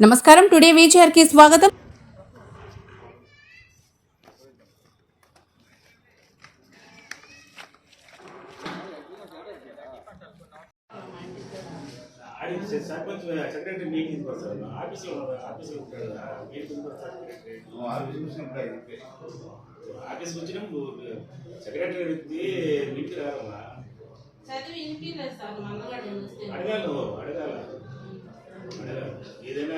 నమస్కారం. టుడే వీచర్కి స్వాగతం. Sarpanch secretary meeting వస్తారు ఆఫీస్లో ఆఫీస్లో ఉంటాడు ఆఫీస్కి సెక్రటరీ వ్యక్తి అడగాల. అడగాలి? ఏదైనా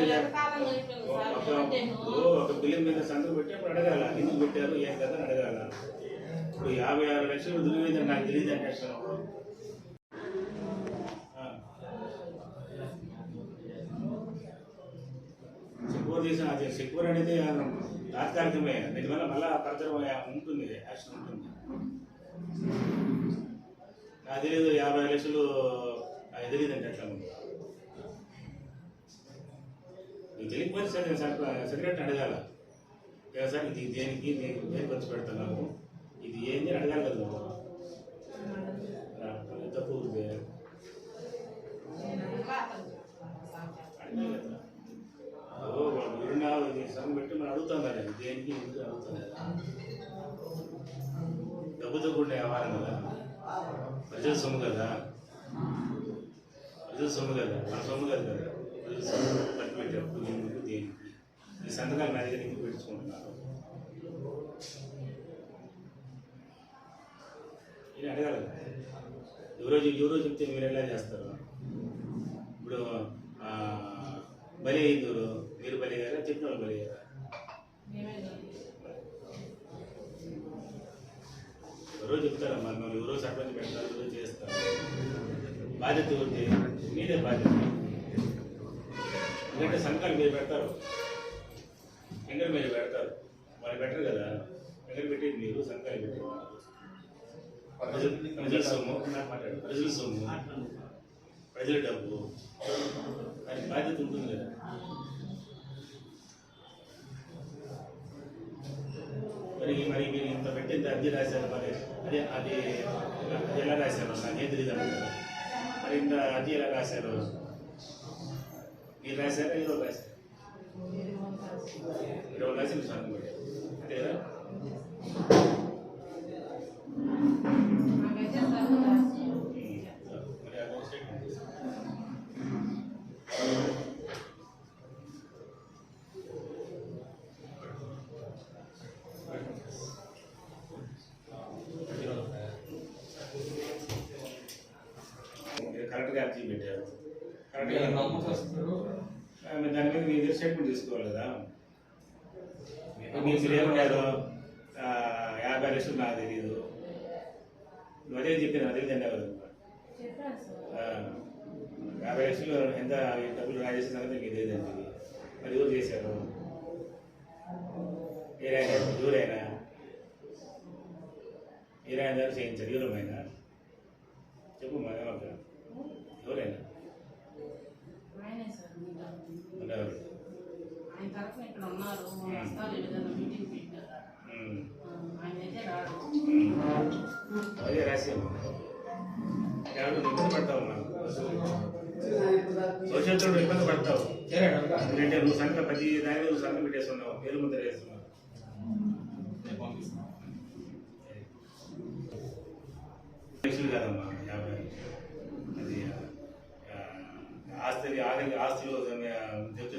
అడగాల కాలం అయిపోయింది సార్ ఒక బిల్లు మీద సంతకం పెట్టినప్పుడు అడగాల? ఎందుకు పెట్టారు? ఏం కదా అడగాల? ఇప్పుడు యాభై ఆరు లక్షలు దుర్వేదని నాకు తెలియదు అంటే. సెక్యూర్ చేసిన అది సెక్యూర్ అనేది తాత్కాలికమే. దీనివల్ల మళ్ళా ఫర్దర్ ఉంటుంది యాక్షన్ ఉంటుంది. నాకు తెలియదు యాభై లక్షలు నాకు తెలియదు అంటే ఎట్లా ఉంది నీకు తెలియకపోతే సరే సెక్రటరీ అడగాల "ఏ సార్ ఇది దేనికి నేను దేనికి ఖర్చు పెడుతున్నాను ఇది ఏంది అని అడగాలి కదా నువ్వు ఆ, అది తప్పు ఉంది అడగాలి కదా ఓ వాళ్ళు ఎవరన్నా ఇది సగం పెట్టి మనం అడుగుతాం కదా దేనికి ఎందుకు అడుగుతాం కదా డబ్బుతో కూడిన వ్యవహారం కదా ప్రజల సొమ్ము కదా ప్రజల సొమ్ము కదా మన సొమ్ము కదా సొమ్ము ఖర్చు పెట్టేప్పుడు ఎందుకు దేనికి ఈ సంతకాలు నా దగ్గర ఎందుకు పెట్టుకుంటున్నారు? ఇది అడగాలి. ఎవరో ఎవరో చెప్తే మీరు ఎలా చేస్తారు? ఇప్పుడు బలి అయింది ఎవరు? మీరు బలి అయ్యారా? చెప్పిన వాళ్ళు బలి అయ్యారా? ఎవరో చెప్తారమ్మా మనం ఎవరో సర్పంచ్ పెడతారు ఎవరో చేస్తారు. బాధ్యత ఉంది మీదే బాధ్యత. ఎందుకంటే సంఘాలు మీరు పెడతారు. ఎంగర్ మీరు పెడతారు. వాళ్ళు పెట్టరు కదా. ఎంగర్ పెట్టి మీరు సంఘాలు పెట్టి ప్రజల సొమ్ము. నాకు మాట్లాడు ప్రజల సొమ్ము. ప్రజల డబ్బు. దానికి బాధ్యత ఉంటుంది కదా. మరి మరి మీరు ఇంత పెట్టి అర్జీ రాశారు మరి. అదే అది అది ఎలా రాశారు? నాకేం తెలియదు అన్నారు మరి ఇంత అర్జీ ఎలా రాశారు మీరు రాశారా ఏదో రాశారు మీరు రాసి మీరు సంతకం పెట్టారు అంతే కదా నాకైతే చదువు రాసి మరి అదే స్టేట్మెంట్ తీసుకో. మీరు కరెక్ట్గా అర్జీ పెట్టారు కరెక్ట్గా ఆ, మరి దాని మీద మీరు స్టేట్మెంట్ తీసుకోవాలి కదా ఇప్పుడు మీరు ఏమన్నారు యాభై లక్షలు నాకు తెలియదు నువ్వు అదే చెప్పిన అదే తెలియదు యాభై లక్షలు ఎంత డబ్బులు రాజేసిన సంగతి మీకు తెలియదండి మరి ఎవరు చేశారు? ఏరైనా ఎవరైనా ఏరైనా చేయించారు. ఎవరమైనా చెప్పు మా ఎవరైనా పక్కన ఇక్కడ ఉన్నారు వస్తారు ఏదైనా మీటింగ్ పెట్టారు ఆయన అయితే రాడు అదే ఇబ్బంది పడతావు నాకు సోషల్ ఇబ్బంది పడతావు ఎందుకంటే నువ్వు సంఖ్య ప్రతి దాని నువ్వు సంఖ్య పెట్టేస్తున్నావు పేరు ముద్ర వేస్తున్నావు లక్షలు కాదమ్మా యాభై అది ఆస్తి ఆస్తిలో ఆస్తులు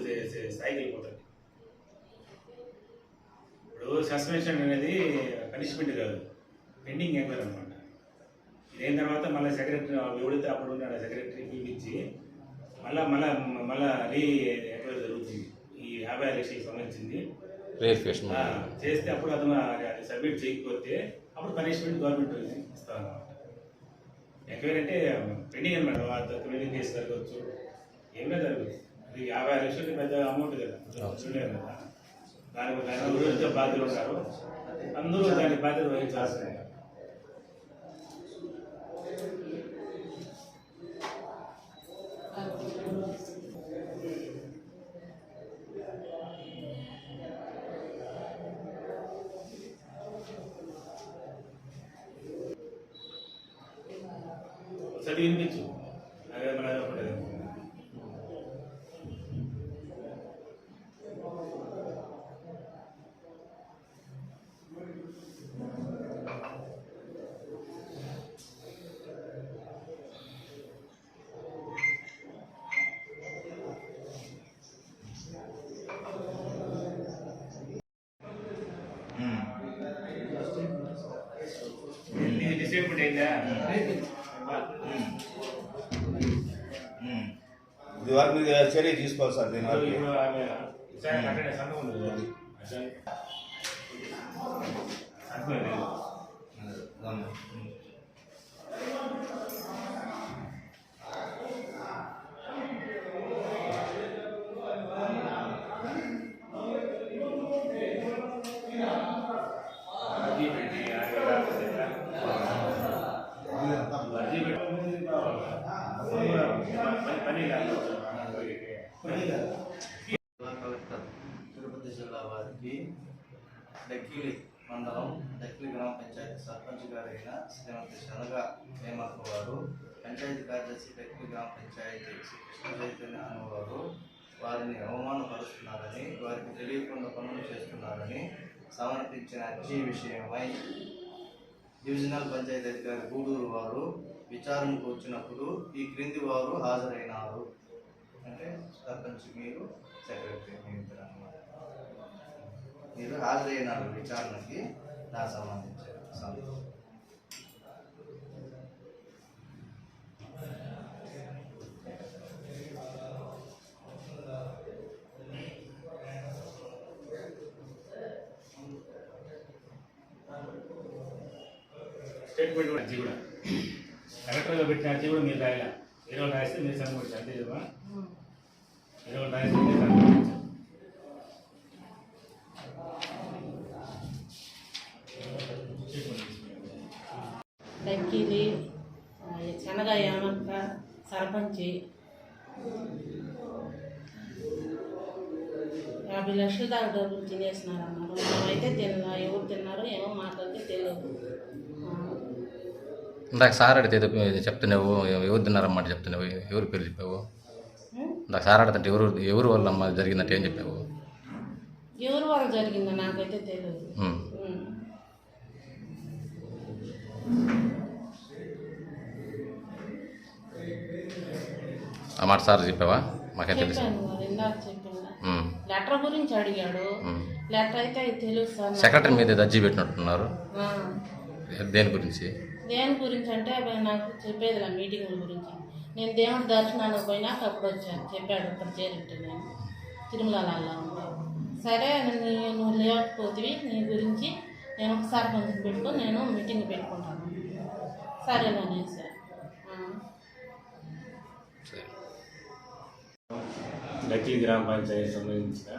చేసే స్థాయికి వెళ్ళిపోతుంది ఇప్పుడు సస్పెన్షన్ అనేది పనిష్మెంట్ కాదు పెండింగ్ ఎంక్వైరీ అనమాట ఇదైన తర్వాత మళ్ళీ సెక్రటరీ ఎవడైతే అప్పుడు ఉన్నాడో సెక్రటరీ పిలిపించి మళ్ళా మళ్ళా మళ్ళా రీ ఎంక్వైరీ జరుగుతుంది? ఈ యాభై ఆరు లక్షలకు సంబంధించింది. చేస్తే అప్పుడు అతను సబ్మిట్ చేయకపోతే అప్పుడు పనిష్మెంట్ గవర్నమెంట్ ఇస్తాం అనమాట ఎంక్వైరీ అంటే పెండింగ్ అనమాట క్రిమినల్ కేసు జరగవచ్చు. ఏమైనా జరగచ్చు అది. యాభై ఆరు లక్షలు పెద్ద అమౌంట్ కదా. చూడలేదు కదా. దానికి దాని ఎవరైతే బాధ్యులు ఉన్నారో అందరూ దాని బాధ్యత వహించాల్సిందే. చదివి వినిపించు. అదే మన అయిందా ఇది వారి మీద చర్య తీసుకోవాలి సార్ దీని వరకు. కట్టడే సంఘం ఉంది కదా అసలు సంఘం లేదు. అర్జీ పెట్టి ఆమె రాకపోతే ఎట్లా? అర్జీ పెట్టి పని పని లేదు. కలెక్టర్ తిరుపతి గారికి డక్కిలి మండలం డక్కిలి గ్రామ పంచాయతీ సర్పంచ్ గారైన శ్రీమతి శనగ హేమకు వారు పంచాయతీ కార్యదర్శి డక్కిలి గ్రామ పంచాయతీ శ్రీ కృష్ణ చైతన్య అనేవారు వారిని అవమానపరుస్తున్నారని వారికి తెలియకుండా పనులు చేస్తున్నారని సమర్పించిన అర్జీ విషయమై డివిజనల్ పంచాయతీ అధికారి గూడూరు వారు విచారణకు వచ్చినప్పుడు ఈ క్రింది వారు హాజరైనారు. అంటే సర్పంచ్ మీరు సెక్రటరీ మీ మీరు హాజరైనారు విచారణకి నాకు సంబంధించిన సంగతి. స్టేట్మెంట్ కూడా అర్జీ కూడా. కలెక్టర్గా పెట్టిన అర్జీ కూడా మీరు రాయాల? వేరే వాళ్ళు రాస్తే మీరు వచ్చారు అంతే కదా? వేరే వాళ్ళు రాస్తే మీరు సంఘం వచ్చారు డక్కిలి ఆ, సర్పంచి. యాభై లక్షల దాకా డబ్బులు తినేసినారు అన్నారు మేమైతే తిన్నా ఎవరు తిన్నారో ఏమో మాకైతే తెలియదు. ఇందాక సార్ అడిగితే ఏదో చెప్తున్నావు ఎవరు తిన్నారన్నమాట చెప్తున్నావు ఎవరు పేరు చెప్పావు? ఇందాక సార్ అడుగుతుంటే ఎవరు ఎవరు వల్ల అమ్మ జరిగిందంటే ఏం చెప్పావు? ఎవరి వల్ల జరిగిందో నాకైతే తెలియదు. మాట సార్ చెప్పావా? మాకేం తెలుసు. లెటర్ గురించి అడిగాడు. లెటర్ అయితే తెలుసు. సెక్రటరీ మీద అర్జీ పెట్టినట్టున్నారు. దేని గురించి? దేని గురించి అంటే నాకు చెప్పేది నా మీటింగుల గురించి. నేను దేవుడి దర్శనానికి పోయినాక అప్పుడు వచ్చాను. చెప్పాడు ఇక్కడ చేరింటి నేను తిరుమలలో సరే నువ్వు లేకపోతే నీ గురించి నేను ఒకసారి కొంచెం పెట్టుకొని నేను మీటింగ్ పెట్టుకుంటాను. సరేననే డక్కిలి గ్రామ పంచాయతీ సంబంధించిన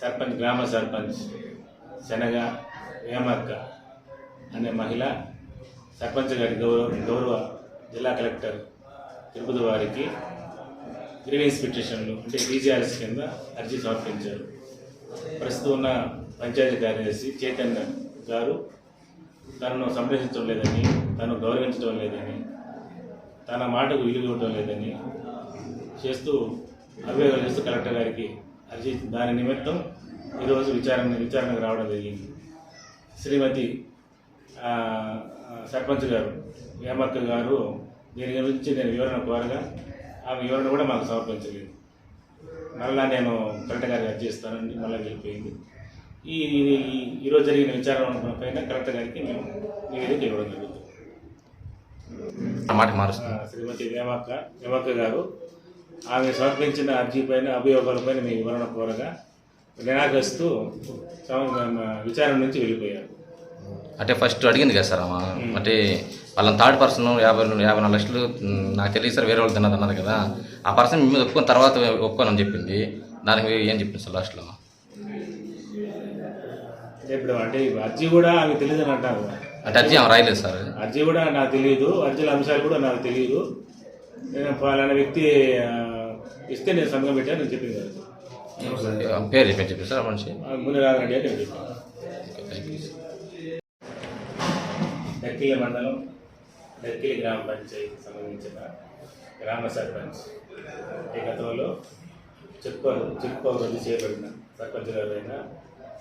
సర్పంచ్ గ్రామ సర్పంచ్ శనగ వేమక్క అనే మహిళ సర్పంచ్ గారి గౌరవ గౌరవ జిల్లా కలెక్టర్ తిరుపతి వారికి గ్రీవెన్స్ పిటిషన్లు అంటే డీజీఆర్ఎస్ కింద అర్జీ సమర్పించారు. ప్రస్తుతం ఉన్న పంచాయతీ కార్యదర్శి చైతన్య గారు తనను సంరక్షించడం లేదని తను గౌరవించడం లేదని తన మాటకు విలువ ఇవ్వడం లేదని చేస్తూ అభియోగాలు చేస్తూ కలెక్టర్ గారికి అర్జీ దాని నిమిత్తం ఈరోజు విచారణ విచారణకు రావడం జరిగింది. శ్రీమతి సర్పంచ్ గారు వేమక్క గారు దీని గురించి నేను వివరణ కోరగా ఆ వివరణ కూడా మాకు సమర్పించలేదు. మళ్ళా నేను కలెక్టర్ గారికి అర్జీ ఇస్తానని మళ్ళీ వెళ్ళిపోయింది. ఈ ఈరోజు జరిగిన విచారణ పైన కలెక్టర్ గారికి మేము నివేదిక ఇవ్వడం జరుగుతుంది. శ్రీమతి వేమక్క వేమక్క గారు ఆమె సమర్పించిన అర్జీ పైన అభియోగాలపైన మీ వివరణ కోరగా నిరాకరిస్తూ విచారణ నుంచి వెళ్ళిపోయారు. అంటే ఫస్ట్ అడిగింది కదా సార్ అమ్మ అంటే వాళ్ళని థర్డ్ పర్సన్ యాభై యాభై నాలుగు లక్షలు నాకు తెలియదు సార్ వేరే వాళ్ళు తిన్నది అన్నారు కదా. ఆ పర్సన్ మీద ఒప్పుకొని తర్వాత ఒప్పుకోనని చెప్పింది. దానికి ఏం చెప్పింది సార్ లాస్ట్లో ఇప్పుడు అంటే అర్జీ కూడా ఆమె తెలియదు అని అంటారు అంటే అర్జీ ఆమె రాయలేదు సార్. అర్జీ కూడా నాకు తెలియదు. అర్జీల అంశాలు కూడా నాకు తెలియదు. నేను ఫలానా వ్యక్తి ఇస్తే నేను సంఘం పెట్టాను నేను చెప్పింది పేరు చెప్పి చెప్పి సార్ మనిషి ముందు రాదండి అని నేను చెప్పాను మండలం డక్కిలి గ్రామ పంచాయతీ సంబంధించిన గ్రామ సర్పంచ్. ఈ గతంలో చెప్పుకో చెప్పుకో రద్దు చేయబడిన సర్పంచ్ గారైన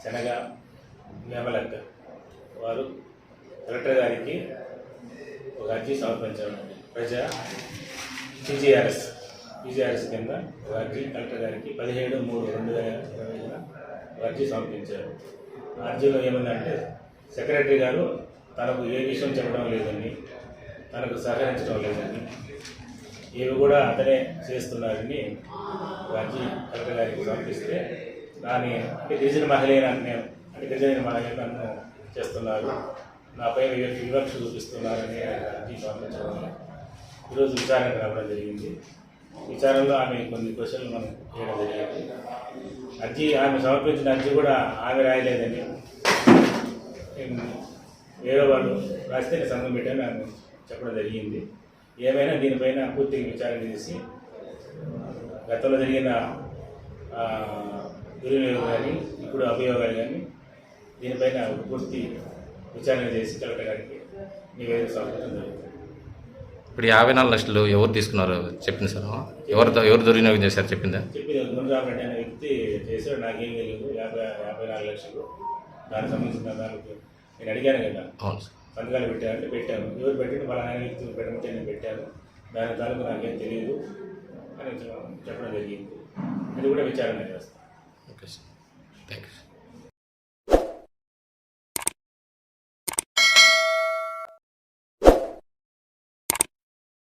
శనగ వేమలక్క వారు కలెక్టర్ గారికి ఒక అర్జీ సమర్పించారు ప్రజా టీజీఆర్ఎస్. టీజీఆర్ఎస్ కింద ఒక అర్జీ కలెక్టర్ గారికి పదిహేడు మూడు రెండు వేల ఇరవైన ఒక అర్జీ సమర్పించారు. అర్జీలో ఏమందంటే సెక్రటరీ గారు తనకు ఏ విషయం చెప్పడం లేదని తనకు సహకరించడం లేదని ఇవి కూడా అతనే చేస్తున్నారని అర్జీ కలెక్టర్ గారికి సమర్పిస్తే దాని అంటే గిరిజన మహిళ నేను అంటే గిరిజన మహిళ నన్ను చేస్తున్నారు. నాపై వివక్ష చూపిస్తున్నారని అర్జీ సమర్పించడం ఈరోజు విచారణకు రావడం జరిగింది. విచారణలో ఆమె కొన్ని క్వశ్చన్లు మనం చేయడం జరిగింది. అర్జీ ఆమె సమర్పించిన అర్జీ కూడా ఆమె రాయలేదని వేరే వాళ్ళు రాస్తే నేను సంఘం పెట్టాను ఆమె చెప్పడం జరిగింది. ఏమైనా దీనిపైన పూర్తిగా విచారణ చేసి గతంలో జరిగిన దుర్వినియోగం కానీ ఇప్పుడు అభియోగాలు కానీ దీనిపైన పూర్తి విచారణ చేసి కలెక్టర్ గారికి నివేదిక సమర్పించడం జరుగుతుంది ఇప్పుడు యాభై నాలుగు లక్షలు ఎవరు తీసుకున్నారు? చెప్పింది సార్. ఎవరు ఎవరు దుర్వినియోగం చేశారు? చెప్పిందా? చెప్పి గుండ్రామరెడ్డి అనే వ్యక్తి చేశాడు నాకేం తెలియదు యాభై యాభై నాలుగు లక్షలు. దానికి సంబంధించిన దానికి నేను అడిగాను కదా. అవును సార్. సంతకాలు పెట్టానంటే పెట్టాను. ఎవరు వ్యక్తులు పెట్టమంటే నేను పెట్టాను. దాని తాలూకు నాకేం తెలియదు అని చెప్పడం జరిగింది. అది కూడా విచారణ చేస్తాను